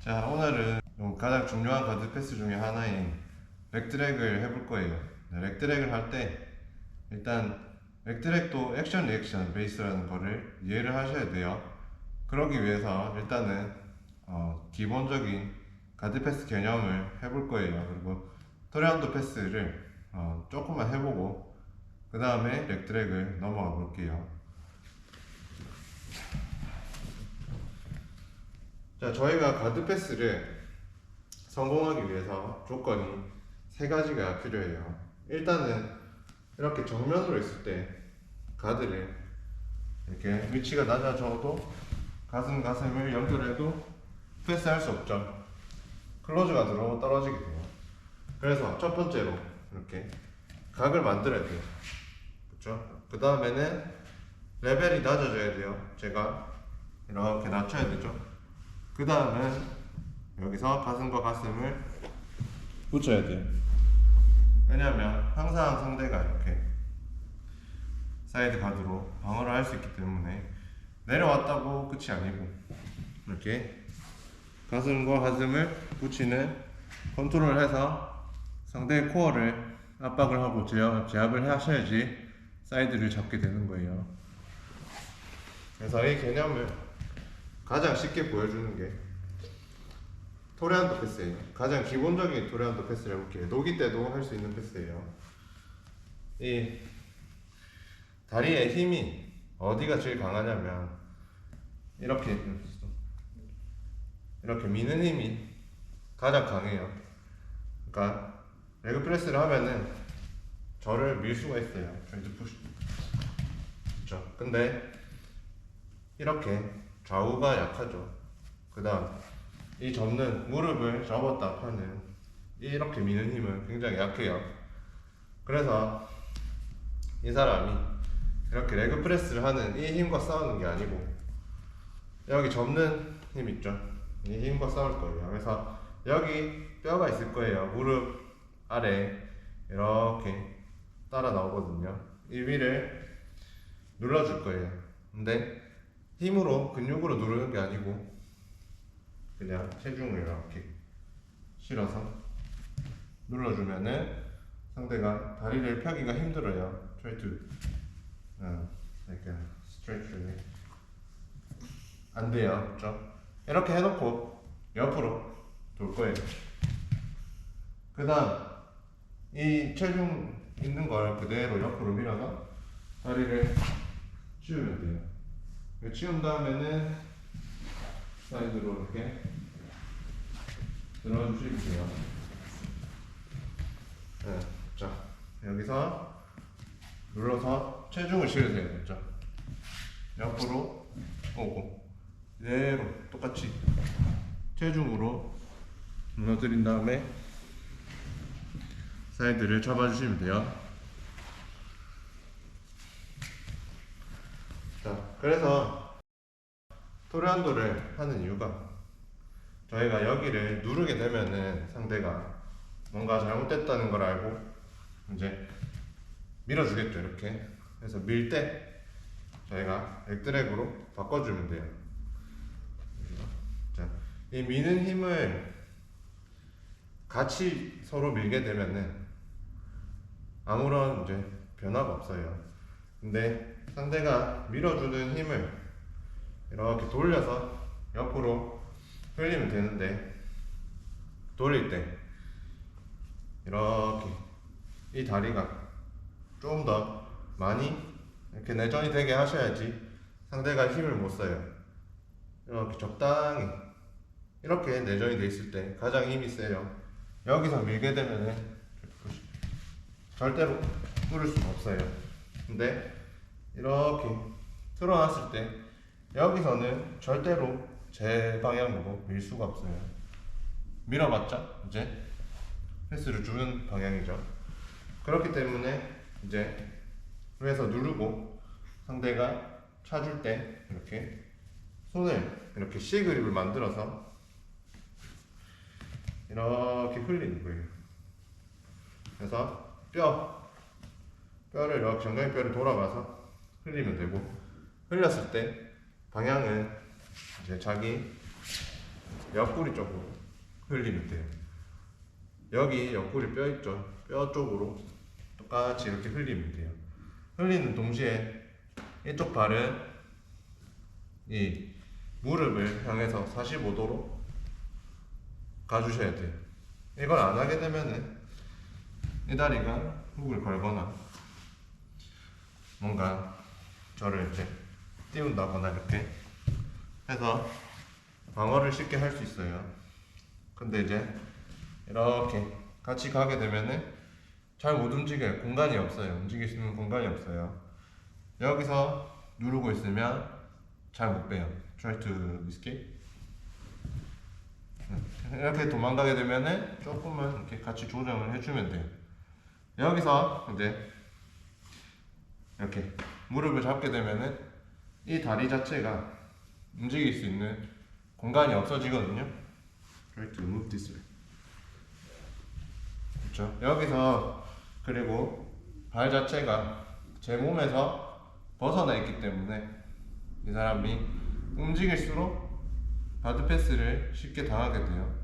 자 오늘은 좀 가장 중요한 가드 패스 중에 하나인 렉드랙을 해볼 거예요. 네, 렉드랙을 할 때 일단 렉드랙도 액션 리액션 베이스라는 거를 이해를 하셔야 돼요. 그러기 위해서 일단은 어, 기본적인 가드 패스 개념을 해볼 거예요. 그리고 토레한도 패스를 어, 조금만 해보고 그 다음에 렉드랙을 넘어가 볼게요 자, 저희가 가드 패스를 성공하기 위해서 조건이 세 가지가 필요해요. 일단은 이렇게 정면으로 있을 때 가드를 이렇게 위치가 낮아져도 가슴 가슴을 연결해도 패스할 수 없죠. 클로즈가 들어오고 떨어지게 돼요. 그래서 첫 번째로 이렇게 각을 만들어야 돼요. 그렇죠? 그 다음에는 레벨이 낮아져야 돼요. 제가 이렇게 낮춰야 되죠. 그 다음은 여기서 가슴과 가슴을 붙여야 돼요. 왜냐하면 항상 상대가 이렇게 사이드 가드로 방어를 할 수 있기 때문에 내려왔다고 끝이 아니고 이렇게 가슴과 가슴을 붙이는 컨트롤을 해서 상대의 코어를 압박을 하고 제압, 제압을 하셔야지 사이드를 잡게 되는 거예요. 그래서 이 개념을 가장 쉽게 보여주는 게 토레한도 패스예요. 가장 기본적인 토레한도 패스를 해볼게요. 녹이 때도 할 수 있는 패스예요. 이 다리의 힘이 어디가 제일 강하냐면 이렇게 이렇게 미는 힘이 가장 강해요. 그러니까 레그 프레스를 하면은 저를 밀 수가 있어요. 조인트 푸시. 그렇죠. 근데 이렇게 좌우가 약하죠. 그 다음, 이 접는 무릎을 접었다 펴는 이렇게 미는 힘은 굉장히 약해요. 그래서 이 사람이 이렇게 레그 프레스를 하는 이 힘과 싸우는 게 아니고 여기 접는 힘 있죠. 이 힘과 싸울 거예요. 그래서 여기 뼈가 있을 거예요. 무릎 아래 이렇게 따라 나오거든요. 이 위를 눌러줄 거예요. 근데 힘으로 근육으로 누르는 게 아니고 그냥 체중을 이렇게 실어서 눌러주면은 상대가 다리를 펴기가 힘들어요. Try to uh, like a. 안 돼요, 그렇죠? 이렇게 해놓고 옆으로 돌 거예요. 그다음 이 체중 있는 걸 그대로 옆으로 밀어서 다리를 치우면 돼요. 치운 다음에는 사이드로 이렇게 들어주시면 돼요. 네, 자 여기서 눌러서 체중을 실으세요, 됐죠? 옆으로 오고 그대로 똑같이 체중으로 눌러드린 다음에 사이드를 잡아주시면 돼요. 자, 그래서 토레한도를 하는 이유가 저희가 여기를 누르게 되면은 상대가 뭔가 잘못됐다는 걸 알고 이제 밀어주겠죠 이렇게. 그래서 밀 때 저희가 엑드랙으로 바꿔주면 돼요. 자, 이 미는 힘을 같이 서로 밀게 되면은 아무런 이제 변화가 없어요. 근데 상대가 밀어주는 힘을 이렇게 돌려서 옆으로 흘리면 되는데 돌릴 때 이렇게 이 다리가 좀 더 많이 이렇게 내전이 되게 하셔야지 상대가 힘을 못 써요. 이렇게 적당히 이렇게 내전이 돼 있을 때 가장 힘이 세요. 여기서 밀게 되면은 절대로 뚫을 수가 없어요. 근데 이렇게 틀어놨을 때 여기서는 절대로 제 방향으로 밀 수가 없어요. 밀어봤자 이제 패스를 주는 방향이죠. 그렇기 때문에 이제 위에서 누르고 상대가 차줄 때 이렇게 손을 이렇게 C 그립을 만들어서 이렇게 흘리는 거예요. 그래서 뼈 뼈를 이렇게 정강이 뼈를 돌아가서 흘리면 되고 흘렸을 때 방향은 이제 자기 옆구리 쪽으로 흘리면 돼요. 여기 옆구리 뼈 있죠? 뼈 쪽으로 똑같이 이렇게 흘리면 돼요. 흘리는 동시에 이쪽 발은 이 무릎을 향해서 45도로 가주셔야 돼요. 이걸 안 하게 되면은 이 다리가 훅을 걸거나 뭔가 저를 이렇게 띄운다거나 이렇게 해서 방어를 쉽게 할 수 있어요. 근데 이제 이렇게 같이 가게 되면은 잘 못 움직여요. 공간이 없어요. 움직일 수 있는 공간이 없어요. 여기서 누르고 있으면 잘 못 빼요. Try to escape. 이렇게 도망가게 되면은 조금만 이렇게 같이 조정을 해주면 돼요. 여기서 이제 이렇게 무릎을 잡게 되면은 이 다리 자체가 움직일 수 있는 공간이 없어지거든요. Try to move this way. 그렇죠. 여기서 그리고 발 자체가 제 몸에서 벗어나 있기 때문에 이 사람이 움직일수록 바드 패스를 쉽게 당하게 돼요.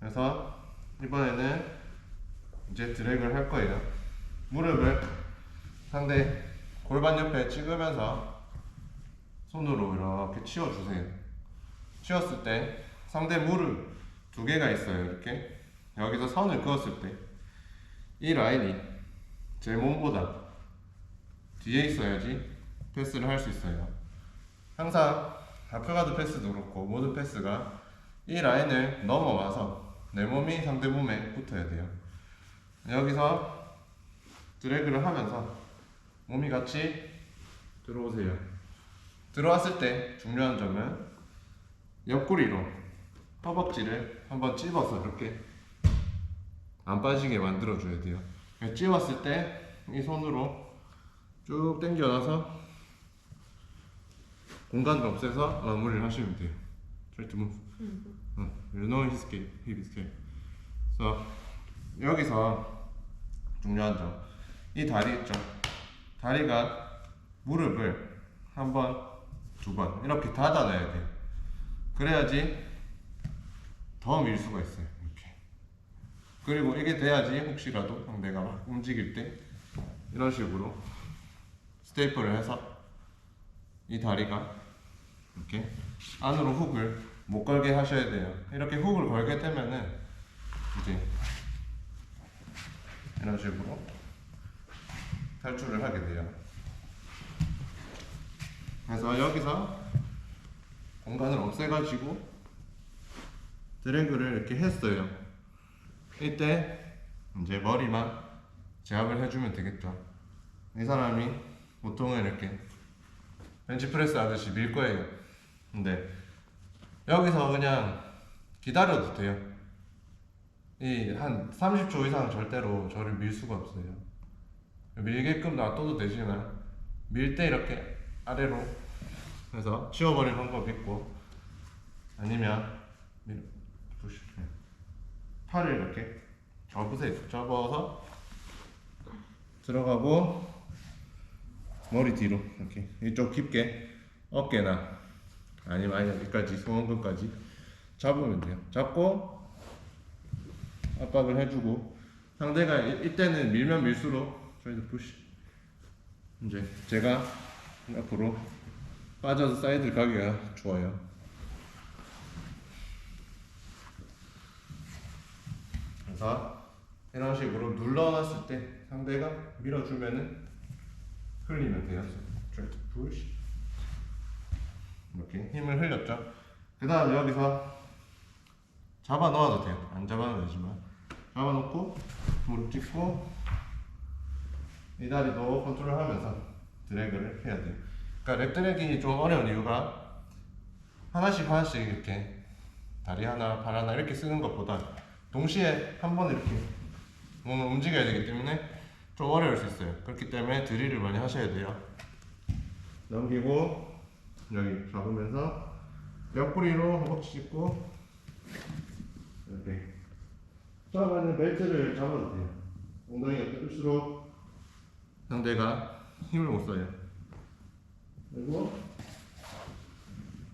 그래서 이번에는 이제 드래그를 할 거예요. 무릎을 상대 골반 옆에 찍으면서 손으로 이렇게 치워주세요. 치웠을 때 상대 무릎 두 개가 있어요. 이렇게 여기서 선을 그었을 때 이 라인이 제 몸보다 뒤에 있어야지 패스를 할 수 있어요. 항상 하프가드 패스도 그렇고 모든 패스가 이 라인을 넘어와서 내 몸이 상대 몸에 붙어야 돼요. 여기서 드래그를 하면서 몸이 같이 들어오세요. 들어왔을 때 중요한 점은 옆구리로 허벅지를 한번 찝어서 이렇게 안 빠지게 만들어 줘야 돼요. 찝었을 때 이 손으로 쭉 당겨놔서 공간도 없애서 마무리를 하시면 돼요. Try to move. 어, you know his game, his game. So 여기서 중요한 점, 이 다리 있죠. 다리가 무릎을 한 번, 두 번 이렇게 닫아놔야 돼요. 그래야지 더 밀 수가 있어요. 이렇게. 그리고 이게 돼야지 혹시라도 상대가 막 움직일 때 이런 식으로 스테이플을 해서 이 다리가 이렇게 안으로 훅을 못 걸게 하셔야 돼요. 이렇게 훅을 걸게 되면은 이제 이런 식으로 탈출을 하게 돼요. 그래서 여기서 공간을 없애가지고 드래그를 이렇게 했어요. 이때 이제 머리만 제압을 해주면 되겠죠. 이 사람이 보통은 이렇게 벤치프레스 하듯이 밀 거예요. 근데 여기서 그냥 기다려도 돼요. 이 한 30초 이상 절대로 저를 밀 수가 없어요. 밀게끔 놔둬도 되지만 밀 때 이렇게 아래로 해서 치워버릴 방법이 있고 아니면 밀, 푸시, 팔을 이렇게 접으세요. 접어서 들어가고 머리 뒤로 이렇게 이쪽 깊게 어깨나 아니면 아니 여기까지 소원근까지 잡으면 돼요. 잡고 압박을 해주고 상대가 이- 이때는 밀면 밀수록 저희도 푸시 이제 제가 앞으로 빠져서 사이드를 가기가 좋아요. 그래서 이런 식으로 눌러놨을 때 상대가 밀어주면은 흘리면 돼요. to push. 이렇게 힘을 흘렸죠. 그 다음 여기서 잡아 넣어도 돼요. 안 잡아 넣어도 되지만 잡아 놓고 무릎 찢고 이 다리도 컨트롤하면서 드래그를 해야 돼요. 그러니까 랩 드래깅이 좀 어려운 이유가 하나씩 하나씩 이렇게 다리 하나, 발 하나 이렇게 쓰는 것보다 동시에 한 번 이렇게 몸을 움직여야 되기 때문에 좀 어려울 수 있어요. 그렇기 때문에 드릴을 많이 하셔야 돼요. 넘기고 여기 잡으면서 옆구리로 허벅지 짚고 이렇게 처음에는 벨트를 잡아도 돼요. 엉덩이가 뜰수록 상대가 힘을 못 써요. 그리고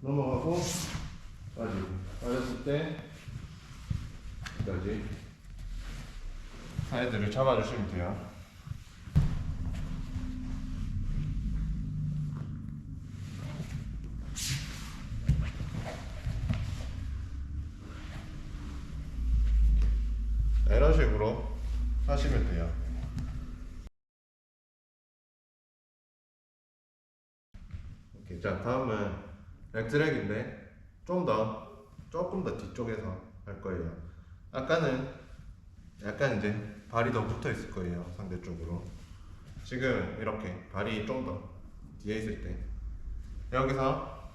넘어가고 빠지고 빠졌을 때 여기까지 사이드를 잡아주시면 돼요. 이런 식으로 하시면 돼요. 오케이, 자 다음은 렉트랙인데 좀 더 조금 더 뒤쪽에서 할 거예요. 아까는 약간 이제 발이 더 붙어 있을 거예요 상대 쪽으로. 지금 이렇게 발이 좀 더 뒤에 있을 때 여기서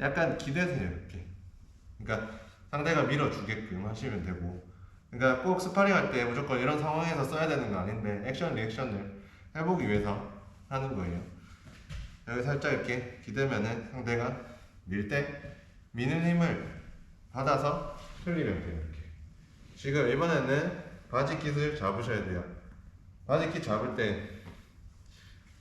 약간 기대세요 이렇게. 그러니까 상대가 밀어주게끔 하시면 되고. 그러니까 꼭 스파링 할 때 무조건 이런 상황에서 써야 되는 거 아닌데 액션 리액션을 해보기 위해서 하는 거예요. 여기 살짝 이렇게 기대면은 상대가 밀 때 미는 힘을 받아서 흘리면 돼요 이렇게. 지금 이번에는 바지 킷을 잡으셔야 돼요. 바지 킷 잡을 때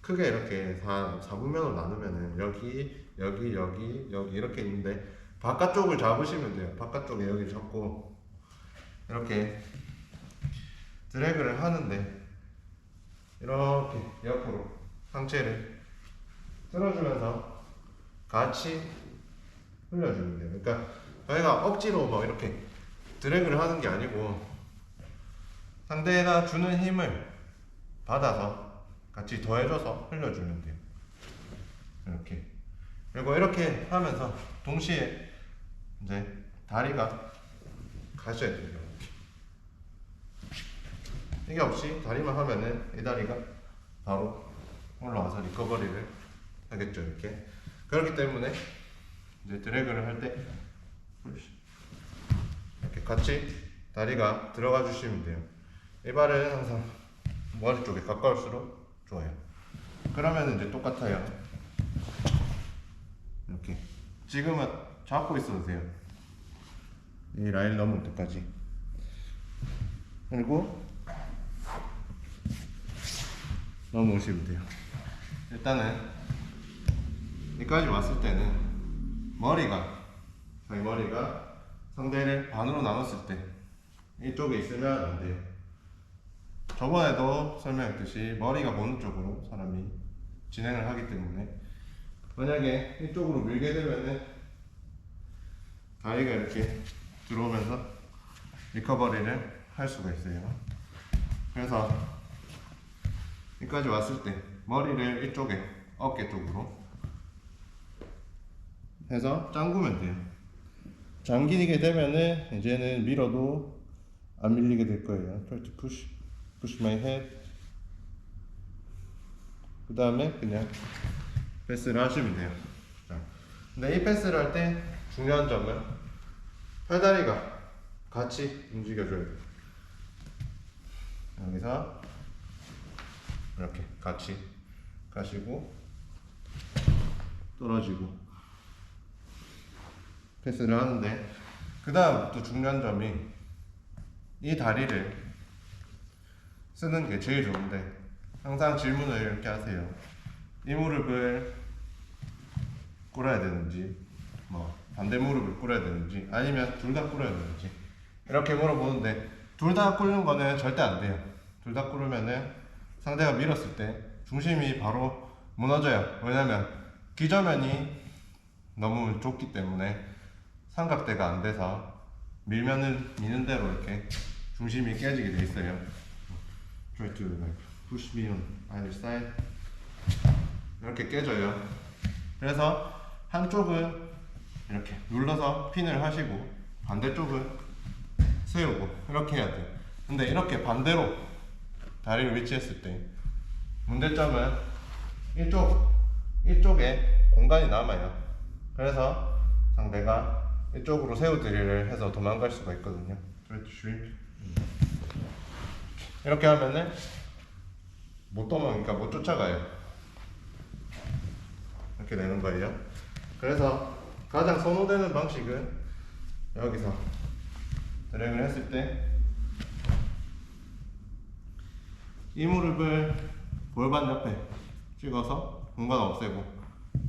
크게 이렇게 4, 4분면으로 나누면은 여기 여기 여기 여기 이렇게 있는데 바깥쪽을 잡으시면 돼요. 바깥쪽에 여기 잡고 이렇게 드래그를 하는데 이렇게 옆으로 상체를 쓸어주면서 같이 흘려주면 돼요. 그러니까 저희가 억지로 뭐 이렇게 드래그를 하는 게 아니고 상대가 주는 힘을 받아서 같이 더해줘서 흘려주면 돼요. 이렇게 그리고 이렇게 하면서 동시에 이제 다리가 가셔야 돼요. 이렇게. 이게 없이 다리만 하면은 이 다리가 바로 올라와서 리커버리를 하겠죠. 이렇게 그렇기 때문에 이제 드래그를 할 때 이렇게 같이 다리가 들어가 주시면 돼요. 이 발은 항상 머리 쪽에 가까울수록 좋아요. 그러면 이제 똑같아요. 이렇게 지금은 잡고 있어도 돼요. 이 라인 넘을 때까지. 그리고 넘어오시면 돼요. 일단은 여기까지 왔을 때는 머리가 저희 머리가 상대를 반으로 나눴을 때 이쪽에 있으면 안 돼요. 저번에도 설명했듯이 머리가 보는 쪽으로 사람이 진행을 하기 때문에 만약에 이쪽으로 밀게 되면은 다리가 이렇게 들어오면서 리커버리를 할 수가 있어요. 그래서 여기까지 왔을 때 머리를 이쪽에 어깨 쪽으로 해서 짱구면 돼요. 잠기게 되면은 이제는 밀어도 안 밀리게 될 거예요. Try to push, push my head. 그 다음에 그냥 패스를 하시면 돼요. 자, 근데 이 패스를 할 때 중요한 점은 팔다리가 같이 움직여줘야 돼요. 여기서 이렇게 같이 가시고 떨어지고 패스를 하는데 그 다음 또 중요한 점이 이 다리를 쓰는 게 제일 좋은데 항상 질문을 이렇게 하세요. 이 무릎을 꿇어야 되는지 뭐 반대 무릎을 꿇어야 되는지 아니면 둘 다 꿇어야 되는지 이렇게 물어보는데 둘 다 꿇는 거는 절대 안 돼요. 둘 다 꿇으면은 상대가 밀었을 때 중심이 바로 무너져요. 왜냐면 기저면이 너무 좁기 때문에 삼각대가 안 돼서 밀면은 미는 대로 이렇게 중심이 깨지게 돼 있어요. Try to like push me on either side. 이렇게 깨져요. 그래서 한쪽은 이렇게 눌러서 핀을 하시고 반대쪽은 세우고 이렇게 해야 돼요. 근데 이렇게 반대로 다리를 위치했을 때 문제점은 이쪽 이쪽에 공간이 남아요. 그래서 상대가 이쪽으로 새우 드릴을 해서 도망갈 수가 있거든요. 이렇게 하면은 못 도망니까 못 쫓아가요. 이렇게 되는 거예요. 그래서 가장 선호되는 방식은 여기서 드래그를 했을 때 이 무릎을 골반 옆에 찍어서 공간 없애고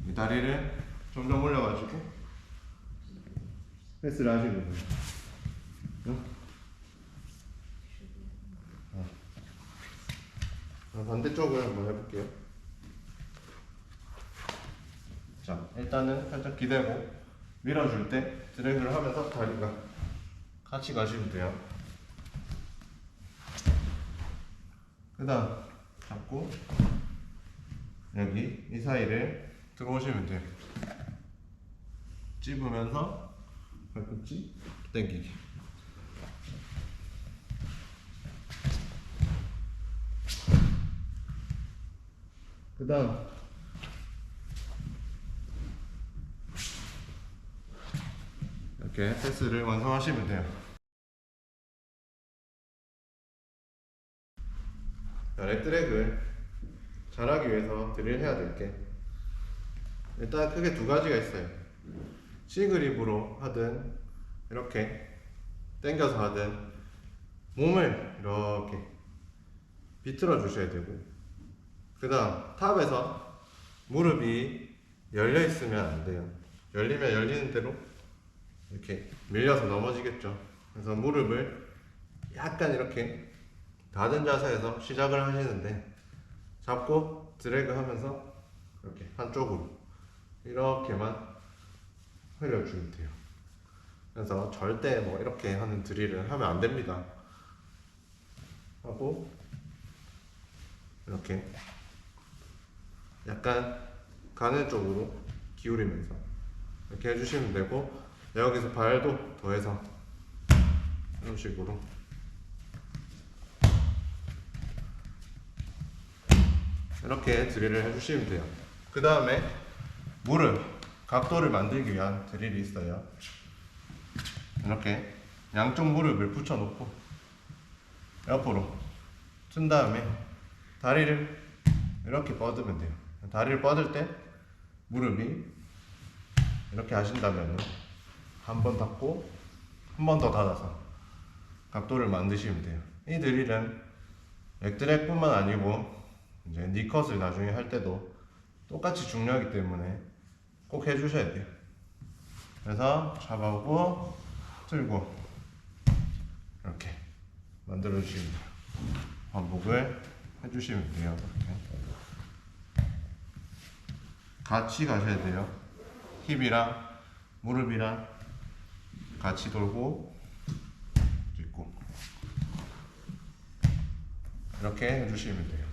이 다리를 점점 올려가지고 패스를 하시는 거예요. 응? 어. 그럼 반대쪽을 한번 해볼게요. 자, 일단은 살짝 기대고 밀어줄 때 드래그를 하면서 다리가 같이 가시면 돼요. 그 다음 잡고 여기 이 사이를 들어오시면 돼요. 찝으면서 발꿈치 당기기. 그 다음 이렇게 패스를 완성하시면 돼요. 자, 렉드랙을 잘하기 위해서 드릴 해야 될게 일단 크게 두 가지가 있어요. C그립으로 하든 이렇게 당겨서 하든 몸을 이렇게 비틀어 주셔야 되고 그 다음 탑에서 무릎이 열려 있으면 안 돼요. 열리면 열리는 대로 이렇게 밀려서 넘어지겠죠. 그래서 무릎을 약간 이렇게 닫은 자세에서 시작을 하시는데 잡고 드래그 하면서 이렇게 한쪽으로 이렇게만 흘려주면 돼요. 그래서 절대 뭐 이렇게 하는 드릴을 하면 안 됩니다. 하고 이렇게 약간 가는 쪽으로 기울이면서 이렇게 해주시면 되고 여기서 발도 더해서 이런 식으로 이렇게 드릴을 해주시면 돼요. 그 다음에 무릎 각도를 만들기 위한 드릴이 있어요. 이렇게 양쪽 무릎을 붙여놓고 옆으로 튼 다음에 다리를 이렇게 뻗으면 돼요. 다리를 뻗을 때 무릎이 이렇게 하신다면 한 번 닫고 한 번 더 닫아서 각도를 만드시면 돼요. 이 드릴은 렉드랙뿐만 아니고 이제 니컷을 나중에 할 때도 똑같이 중요하기 때문에 꼭 해주셔야 돼요. 그래서 잡아오고 들고 이렇게 만들어 주시면 돼요. 반복을 해주시면 돼요. 이렇게 같이 가셔야 돼요. 힙이랑 무릎이랑 같이 돌고 있고 이렇게 해주시면 돼요.